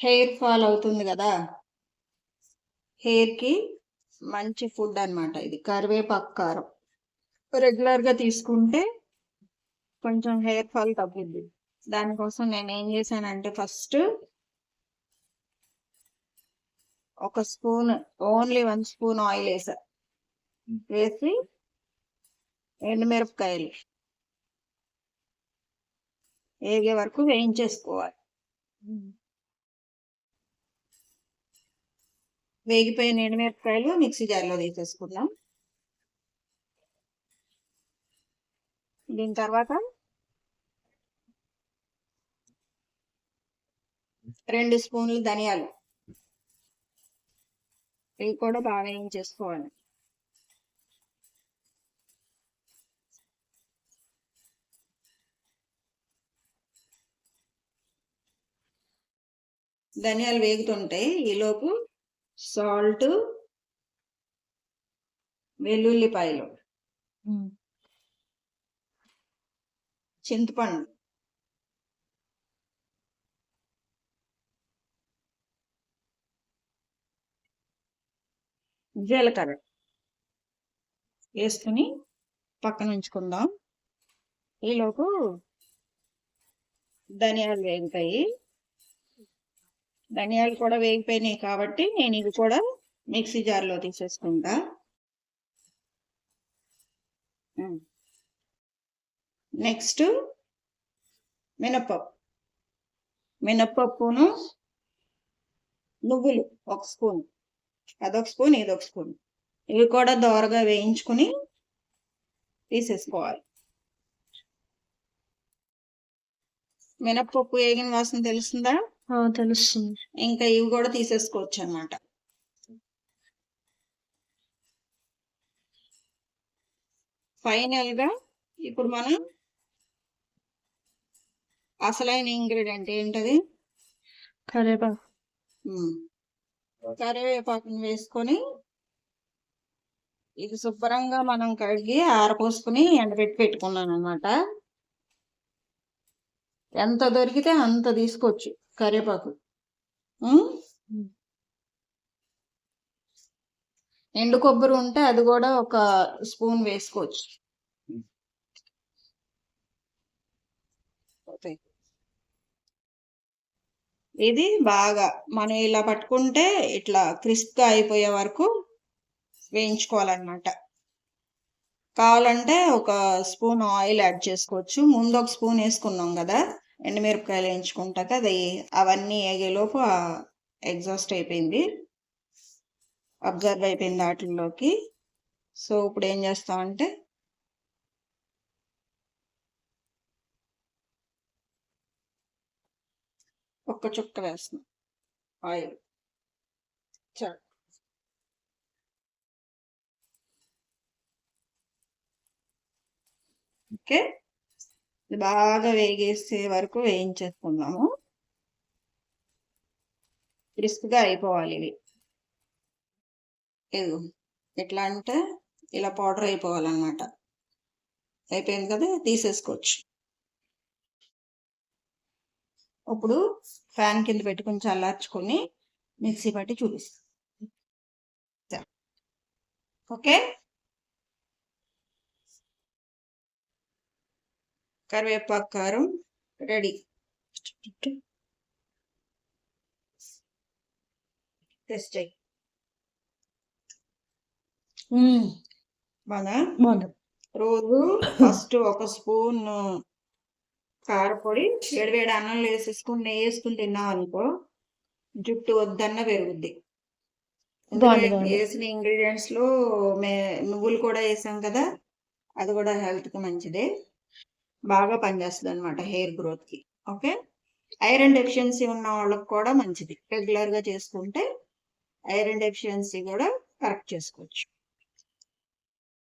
Hair fall అవుతుంది కదా? హెయిర్కి మంచి ఫుడ్ అనమాట ఇది కరివేపాకు కారం. రెగ్యులర్గా తీసుకుంటే కొంచెం హెయిర్ ఫాల్ తగ్గుద్ది. దానికోసం నేను ఏం చేశానంటే ఫస్ట్ ఒక spoon only one spoon oil వేసా. వేసి ఎండుమిరపకాయలు వేగే వరకు వేయించేసుకోవాలి. వేగిపోయిన ఎండుమిరపకాయలు మిక్సీ జార్లో తీసేసుకుందాం. దీని తర్వాత రెండు స్పూన్లు ధనియాలు. ఇవి కూడా బాగా వేయించేసుకోవాలి. ధనియాలు వేగుతుంటాయి. ఈలోపు సాల్ట్ వెల్లుల్లిపాయలు. చింతపండు. జీలకర్ర. వేసుకుని పక్కన ఉంచుకుందాం. ఈలోపు ధనియాలు వేగుతాయి. ధనియాలు కూడా వేగిపోయినాయి కాబట్టి నేను ఇవి కూడా మిక్సీ జార్లో తీసేసుకుంటా. నెక్స్ట్ మినప్పప్పు మినప్పప్పును నువ్వులు ఒక స్పూన్ అదొక స్పూన్ ఇదొక స్పూన్. ఇవి కూడా దోరగా వేయించుకుని తీసేసుకోవాలి. మినప్పప్పు వేగిన వాసన తెలుస్తుందా? తెలుస్తుంది. ఇంకా ఇవి కూడా తీసేసుకోవచ్చు అన్నమాట ఫైనల్గా ఇప్పుడు మనం అసలైన ఇంగ్రీడియంట్ ఏంటది? కరివేపాకు కరివేపాకుని వేసుకొని ఇది శుభ్రంగా మనం కడిగి ఆరపోసుకుని ఎండబెట్టి పెట్టుకున్నాను అనమాట ఎంత దొరికితే అంత తీసుకోవచ్చు. కరివేపాకు ఎండు కొబ్బరి ఉంటే అది కూడా ఒక స్పూన్ వేసుకోవచ్చు. ఇది బాగా మనం ఇలా పట్టుకుంటే ఇట్లా క్రిస్ప్గా అయిపోయే వరకు వేయించుకోవాలన్నమాట. కావాలంటే ఒక స్పూన్ ఆయిల్ యాడ్ చేసుకోవచ్చు. ముందు ఒక స్పూన్ వేసుకున్నాం కదా. ఎండుమిరపకాయలు వేయించుకుంటాక అది అవన్నీ ఏగేలోపు ఎగ్జాస్ట్ అయిపోయింది. అబ్జర్వ్ అయిపోయింది వాటిల్లోకి. సో ఇప్పుడు ఏం చేస్తామంటే ఒక్క చుక్క వేస్తున్నాం. ఆయిల్. చాలు. ఓకే? బాగా వేగేసే వరకు వేయించేసుకుందాము. క్రిస్ప్గా అయిపోవాలి ఇవి. ఇది ఎట్లా అంటే ఇలా పౌడర్ అయిపోవాలన్నమాట. అయిపోయింది కదా తీసేసుకోవచ్చు. ఇప్పుడు ఫ్యాన్ కింద పెట్టుకుని చల్లార్చుకొని మిక్సీ పట్టి చూపిస్తాం. ఓకే? కరివేపాకు కారం రెడీ. టెస్ట్ అయ్యి బాగా బాగుంది? రోజు ఫస్ట్ ఒక స్పూన్ కారపొడి వేడివేడి అన్నం వేసేసుకుని నెయ్యి వేసుకుని తిన్నాం అనుకో జుట్టు వద్దన్న పెరుగుద్ది. వేసిన ఇంగ్రీడియంట్స్లో మే నువ్వులు కూడా వేసాం కదా అది కూడా హెల్త్కి మంచిదే. బాగా పనిచేస్తుంది అనమాట హెయిర్ గ్రోత్కి. ఓకే? ఐరన్ డెఫిషియన్సీ ఉన్న వాళ్ళకి కూడా మంచిది. రెగ్యులర్గా చేసుకుంటే ఐరన్ డెఫిషియన్సీ కూడా కరెక్ట్ చేసుకోవచ్చు.